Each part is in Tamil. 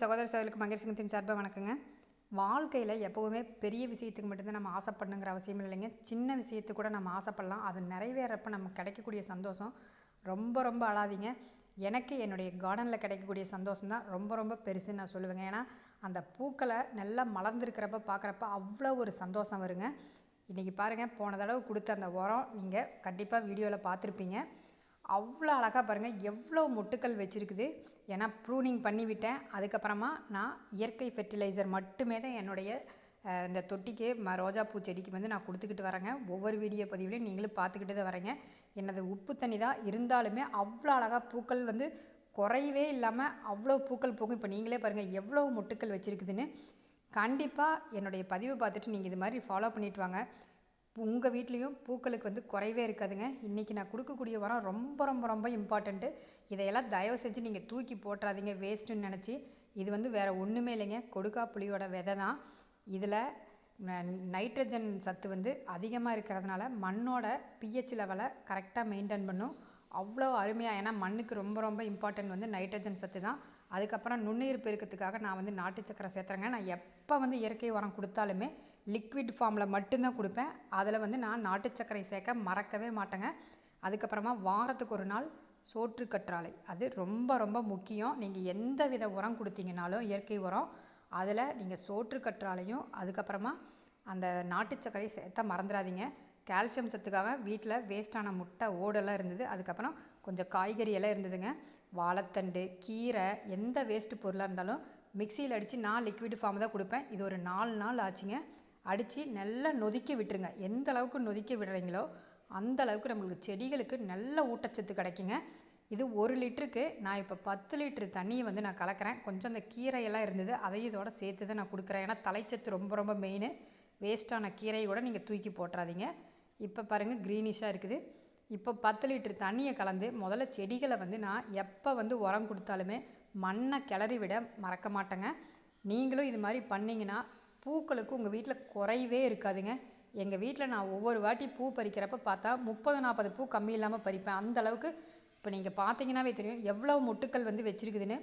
சகோதர சகோதரிக்கு மகேஷ் சார்பாக வணக்கங்க. வாழ்க்கையில் எப்போவுமே பெரிய விஷயத்துக்கு மட்டும்தான் நம்ம ஆசைப்படணுங்கிற அவசியம் இல்லைங்க. சின்ன விஷயத்துக்கு கூட நம்ம ஆசைப்படலாம். அது நிறைவேறப்ப நமக்கு கிடைக்கக்கூடிய சந்தோஷம். ரொம்ப ரொம்ப அழாதீங்க. எனக்கு என்னுடைய கார்டனில் கிடைக்கக்கூடிய சந்தோஷம் தான் ரொம்ப ரொம்ப பெருசுன்னு நான் சொல்லுவேங்க. ஏன்னா அந்த பூக்களை நல்லா மலர்ந்துருக்கிறப்ப பார்க்குறப்ப அவ்வளோ ஒரு சந்தோஷம் வருங்க. இன்றைக்கி பாருங்கள் போன தடவை கொடுத்த அந்த உரம் நீங்கள் கண்டிப்பாக வீடியோவில் பார்த்துருப்பீங்க. அவ்வளோ அழகாக பாருங்கள் எவ்வளோ மொட்டுக்கள் வச்சுருக்குது. ஏன்னா ப்ரூனிங் பண்ணிவிட்டேன். அதுக்கப்புறமா நான் இயற்கை ஃபெர்டிலைசர் மட்டுமே தான் என்னுடைய இந்த தொட்டிக்கு ம ரோஜாப்பூ செடிக்கு வந்து நான் கொடுத்துக்கிட்டு வரேங்க. ஒவ்வொரு வீடியோ பதிவுலையும் நீங்களும் பார்த்துக்கிட்டு தான் வரேங்க. என்னது உப்பு தண்ணி தான். இருந்தாலுமே அவ்வளோ அழகாக பூக்கள் வந்து குறையவே இல்லாமல் அவ்வளோ பூக்கள் பூக்கும் இப்போ நீங்களே பாருங்கள் எவ்வளோ மொட்டுக்கள் வச்சுருக்குதுன்னு. கண்டிப்பாக என்னுடைய பதிவை பார்த்துட்டு நீங்கள் இது மாதிரி ஃபாலோ பண்ணிட்டு வாங்க. உங்கள் வீட்லேயும் பூக்களுக்கு வந்து குறைவே இருக்காதுங்க. இன்றைக்கி நான் கொடுக்கக்கூடிய உரம் ரொம்ப ரொம்ப ரொம்ப இம்பார்ட்டண்ட்டு இதையெல்லாம் தயவு செஞ்சு நீங்கள் தூக்கி போட்டுறாதீங்க. வேஸ்ட்டுன்னு நினச்சி. இது வந்து வேறு ஒன்றுமே இல்லைங்க. கொடுக்கா புளியோட விதை தான். இதில் நைட்ரஜன் சத்து வந்து அதிகமாக இருக்கிறதுனால மண்ணோட பிஹெச் லெவலை கரெக்டாக மெயின்டைன் பண்ணும். அவ்வளோ அருமையாக ஏன்னா மண்ணுக்கு ரொம்ப ரொம்ப இம்பார்ட்டன்ட் வந்து நைட்ரஜன் சத்து தான். அதுக்கப்புறம் நுண்ணுயிர் பெருக்கத்துக்காக நான் வந்து நாட்டு சக்கரை சேர்த்துறேங்க. நான் எப்போ வந்து இயற்கை உரம் கொடுத்தாலுமே லிக்விட் ஃபார்மில் மட்டும்தான் கொடுப்பேன். அதில் வந்து நான் நாட்டு சர்க்கரை சேர்க்க மறக்கவே மாட்டேங்க. அதுக்கப்புறமா வாரத்துக்கு ஒரு நாள் சோற்று கற்றாழை. அது ரொம்ப ரொம்ப முக்கியம். நீங்கள் எந்த வித உரம் கொடுத்தீங்கனாலும் இயற்கை உரம். அதில் நீங்கள் சோற்று கற்றாழையும் அதுக்கப்புறமா அந்த நாட்டு சர்க்கரை சேர்த்த மறந்துடாதீங்க. கால்சியம் சத்துக்காக வீட்டில் வேஸ்டான முட்டை ஓடெல்லாம் இருந்தது. அதுக்கப்புறம் கொஞ்சம் காய்கறி எல்லாம் இருந்ததுங்க. வாழைத்தண்டு கீரை எந்த வேஸ்ட் பொருளாக இருந்தாலும் மிக்சியில் அடித்து நான் லிக்விட் ஃபார்ம் தான் கொடுப்பேன். இது ஒரு நாலு நாள் ஆச்சுங்க. அடித்து நல்லா நொதிக்க விட்டுருங்க. எந்த அளவுக்கு நொதிக்க விடுறீங்களோ அந்த அளவுக்கு நம்மளுக்கு செடிகளுக்கு நல்ல ஊட்டச்சத்து கிடைக்குங்க. இது ஒரு லிட்டருக்கு நான் இப்போ பத்து லிட்டரு தண்ணியை வந்து நான் கலக்கிறேன். கொஞ்சம் அந்த கீரையெல்லாம் இருந்தது அதையும் இதோட சேர்த்து தான் நான் கொடுக்குறேன். ஏன்னா தலைச்சத்து ரொம்ப ரொம்ப மெயின் வேஸ்ட்டான கீரையை கூட நீங்கள் தூக்கி போட்டுறாதீங்க. இப்போ பாருங்கள் க்ரீனிஷாக இருக்குது. இப்போ பத்து லிட்டரு தண்ணியை கலந்து முதல்ல செடிகளை வந்து நான் எப்போ வந்து உரம் கொடுத்தாலுமே மண்ணை கிளறி விட மறக்க மாட்டேங்க. நீங்களும் இது மாதிரி பண்ணிங்கன்னா பூக்களுக்கு உங்கள் வீட்டில் குறைவே இருக்காதுங்க. எங்கள் வீட்டில் நான் ஒவ்வொரு வாட்டி பூ பறிக்கிறப்ப பார்த்தா முப்பது நாற்பது பூ கம்மி இல்லாமல் பறிப்பேன். அந்த அளவுக்கு இப்போ நீங்கள் பார்த்தீங்கன்னாவே தெரியும். எவ்வளோ மொட்டுக்கள் வந்து வச்சுருக்குதுன்னு.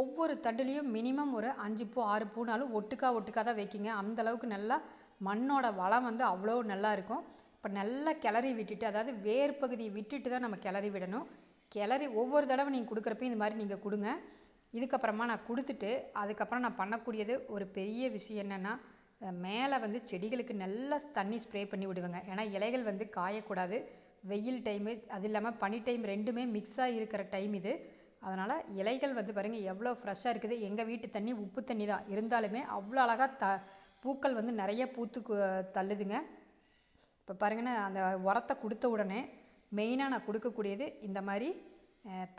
ஒவ்வொரு தண்டுலேயும் மினிமம் ஒரு அஞ்சு பூ ஆறு பூனாலும் ஒட்டுக்கா ஒட்டுக்கா தான் வைக்கிங்க. அந்த அளவுக்கு நல்லா மண்ணோட வளம் வந்து அவ்வளோ நல்லா இருக்கும். இப்போ நல்லா கிளறி விட்டுட்டு அதாவது வேர் பகுதியை விட்டுட்டு தான் நம்ம கிளறி விடணும். கிளறி ஒவ்வொரு தடவை நீங்கள் கொடுக்குறப்ப இந்த மாதிரி நீங்கள் கொடுங்க. இதுக்கப்புறமா நான் கொடுத்துட்டு அதுக்கப்புறம் நான் பண்ணக்கூடியது ஒரு பெரிய விஷயம் என்னென்னா மேலே வந்து செடிகளுக்கு நல்லா தண்ணி ஸ்ப்ரே பண்ணி விடுவேங்க. ஏன்னா இலைகள் வந்து காயக்கூடாது. வெயில் டைமு அது இல்லாமல் பனி டைம் ரெண்டுமே மிக்ஸாக இருக்கிற டைம் இது. அதனால் இலைகள் வந்து பாருங்கள் எவ்வளோ ஃப்ரெஷ்ஷாக இருக்குது. எங்கள் வீட்டு தண்ணி உப்பு தண்ணி தான். இருந்தாலுமே அவ்வளோ அழகாக த பூக்கள் வந்து நிறைய பூத்து தள்ளுதுங்க. இப்போ பாருங்கன்னா அந்த உரத்தை கொடுத்த உடனே மெயினாக நான் கொடுக்கக்கூடியது இந்த மாதிரி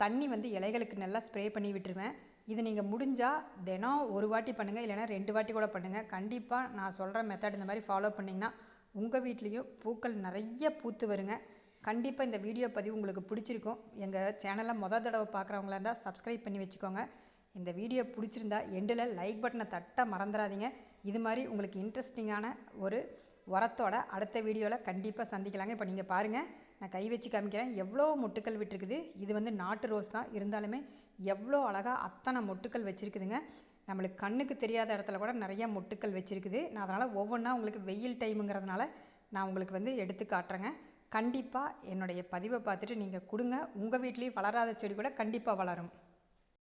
தண்ணி வந்து இலைகளுக்கு நல்லா ஸ்ப்ரே பண்ணி விட்டுருவேன். இது நீங்கள் முடிஞ்சால் தினம் ஒரு வாட்டி பண்ணுங்கள் இல்லைன்னா ரெண்டு வாட்டி கூட பண்ணுங்கள் கண்டிப்பாக நான் சொல்கிற மெத்தட் இந்த மாதிரி ஃபாலோ பண்ணிங்கன்னா உங்கள் வீட்லேயும் பூக்கள் நிறைய பூத்து வருங்க. கண்டிப்பாக இந்த வீடியோ பதிவு உங்களுக்கு பிடிச்சிருக்கும். எங்கள் சேனலை மொதல் தடவை பார்க்குறவங்களா இருந்தால் சப்ஸ்கிரைப் பண்ணி வச்சுக்கோங்க. இந்த வீடியோ பிடிச்சிருந்தா எண்டில் லைக் பட்டனை தட்ட மறந்துடாதீங்க. இது மாதிரி உங்களுக்கு இன்ட்ரெஸ்டிங்கான ஒரு உரத்தோட அடுத்த வீடியோவில் கண்டிப்பாக சந்திக்கலாங்க. இப்போ நீங்கள் பாருங்கள் நான் கை வச்சு காமிக்கிறேன். எவ்வளோ மொட்டுக்கள் விட்டுருக்குது. இது வந்து நாட்டு ரோஸ் தான். இருந்தாலுமே எவ்வளோ அழகாக அத்தனை மொட்டுக்கள் வச்சுருக்குதுங்க. நம்மளுக்கு கண்ணுக்கு தெரியாத இடத்துல கூட நிறைய மொட்டுக்கள் வச்சுருக்குது. நான் அதனால் ஒவ்வொன்றா உங்களுக்கு வெயில் டைமுங்கிறதுனால நான் உங்களுக்கு வந்து எடுத்து காட்டுறேங்க. கண்டிப்பாக என்னுடைய பதிவை பார்த்துட்டு நீங்கள் கொடுங்க. உங்கள் வீட்லேயும் வளராத செடி கூட கண்டிப்பாக வளரும்.